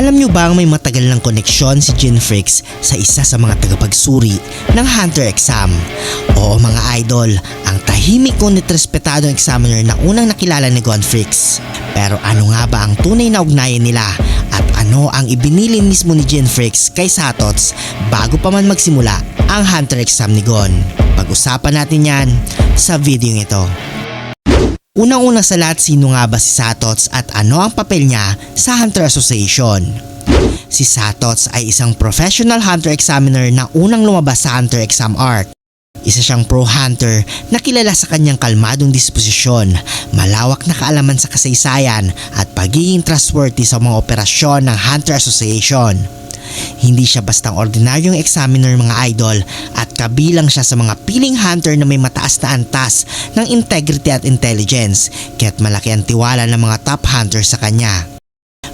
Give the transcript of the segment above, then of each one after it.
Alam nyo bang may matagal ng koneksyon si Jin Fricks sa isa sa mga tagapagsuri ng Hunter exam? Oo mga idol, ang tahimik ngunit respetadong examiner na unang nakilala ni Gon Fricks. Pero ano nga ba ang tunay na ugnayan nila at ano ang ibinilin mismo ni Jin Fricks kay Satots bago pa man magsimula ang Hunter exam ni Gon? Pag-usapan natin yan sa video ito. Unang-una sa lahat sino nga ba si Satots at ano ang papel niya sa Hunter Association? Si Satots ay isang professional hunter examiner na unang lumabas sa Hunter Exam Art. Isa siyang pro hunter na kilala sa kanyang kalmadong disposisyon, malawak na kaalaman sa kasaysayan at pagiging trustworthy sa mga operasyon ng Hunter Association. Hindi siya bastang ordinaryong examiner mga idol at kabilang siya sa mga piling hunter na may mataas na antas ng integrity at intelligence kaya't malaki ang tiwala ng mga top hunters sa kanya.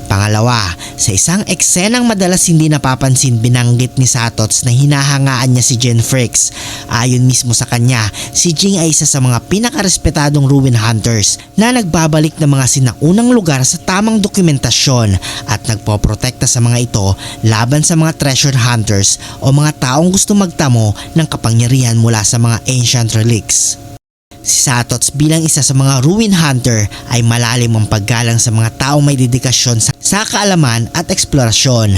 Pangalawa, sa isang eksenang madalas hindi napapansin binanggit ni Satots na hinahangaan niya si Jen Fricks. Ayon mismo sa kanya, si Jing ay isa sa mga pinakarespetadong ruin hunters na nagbabalik ng mga sinaunang lugar sa tamang dokumentasyon at nagpoprotekta sa mga ito laban sa mga treasure hunters o mga taong gusto magtamo ng kapangyarihan mula sa mga ancient relics. Si Satots bilang isa sa mga ruin hunter ay malalim ang paggalang sa mga taong may dedikasyon sa, kaalaman at eksplorasyon.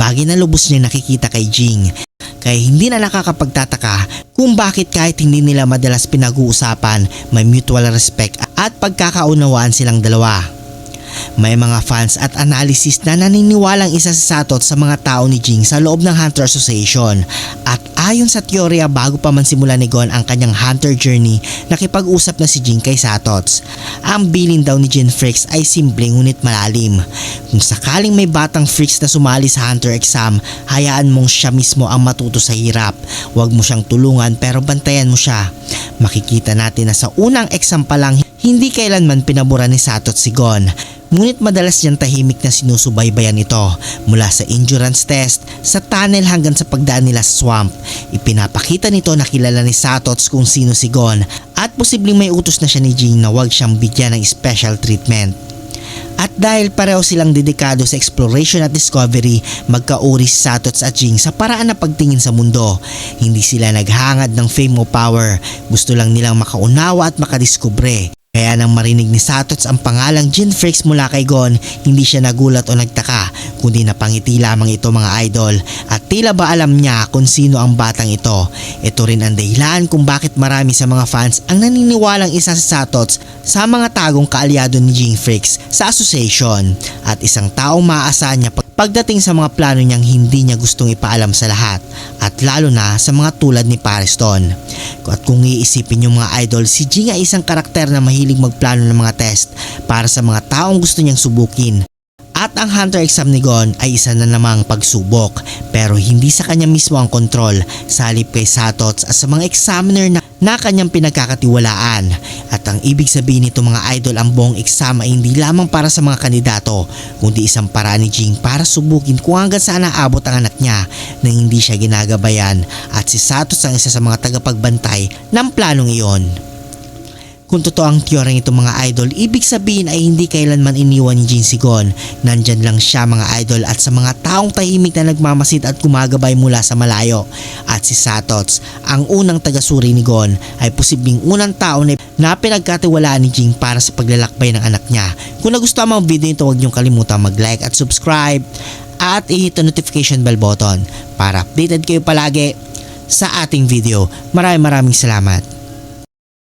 Bagay na lubos niya nakikita kay Jing. Kaya hindi na nakakapagtataka kung bakit kahit hindi nila madalas pinag-uusapan, may mutual respect at pagkakaunawaan silang dalawa. May mga fans at analysis na naniniwalang isa si Satot sa mga tao ni Jing sa loob ng Hunter Association at ayon sa teorya bago pa man simula ni Gon ang kanyang Hunter journey nakipag-usap na si Jing kay Satots. Ang bilin daw ni Jin Fricks ay simple ngunit malalim. Kung sakaling may batang Fricks na sumali sa Hunter exam, hayaan mong siya mismo ang matuto sa hirap. Huwag mo siyang tulungan pero bantayan mo siya. Makikita natin na sa unang exam pa lang hindi kailanman pinabura ni Satot si Gon. Ngunit madalas niyang tahimik na sinusubaybayan ito mula sa endurance test, sa tunnel hanggang sa pagdaan nila sa swamp. Ipinapakita nito na kilala ni Satots kung sino si Gon at posibleng may utos na siya ni Jing na huwag siyang bigyan ng special treatment. At dahil pareho silang dedikado sa exploration at discovery, magkauri si Satots at Jing sa paraan na pagtingin sa mundo. Hindi sila naghangad ng fame o power, gusto lang nilang makaunawa at makadiskubre. Kaya nang marinig ni Satots ang pangalang Jin Freaks mula kay Gon, hindi siya nagulat o nagtaka, kundi napangiti lamang ito mga idol at tila ba alam niya kung sino ang batang ito. Ito rin ang dahilan kung bakit marami sa mga fans ang naniniwalang isa si Satots sa mga tagong kaalyado ni Jin Freaks sa association at isang taong maaasahan niya pagdating sa mga plano niyang hindi niya gustong ipaalam sa lahat at lalo na sa mga tulad ni Pariston. At kung iisipin yung mga idol, si Jing ay isang karakter na mahilig magplano ng mga test para sa mga taong gusto niyang subukin. At ang Hunter exam ni Gon ay isa na namang pagsubok pero hindi sa kanya mismo ang kontrol sa halip kay Satots at sa mga examiner na, na kanyang pinagkakatiwalaan. At ang ibig sabihin nito mga idol ang buong exam ay hindi lamang para sa mga kandidato kundi isang paraan ni Jing para subukin kung hanggang saan aabot ang anak niya na hindi siya ginagabayan at si Satots ang isa sa mga tagapagbantay ng planong iyon. Kung totoo ang teoryang ito mga idol, ibig sabihin ay hindi kailanman iniwan ni Jin Sigon. Nandyan lang siya mga idol at sa mga taong tahimik na nagmamasid at gumagabay mula sa malayo. At si Satots, ang unang tagasuri ni Gon, ay posibleng unang tao na, na pinagkatiwalaan ni Jing para sa paglalakbay ng anak niya. Kung nagustuhan mo ang video ito, huwag niyong kalimutan mag-like at subscribe at i-hit the notification bell button para updated kayo palagi sa ating video. Maraming maraming salamat.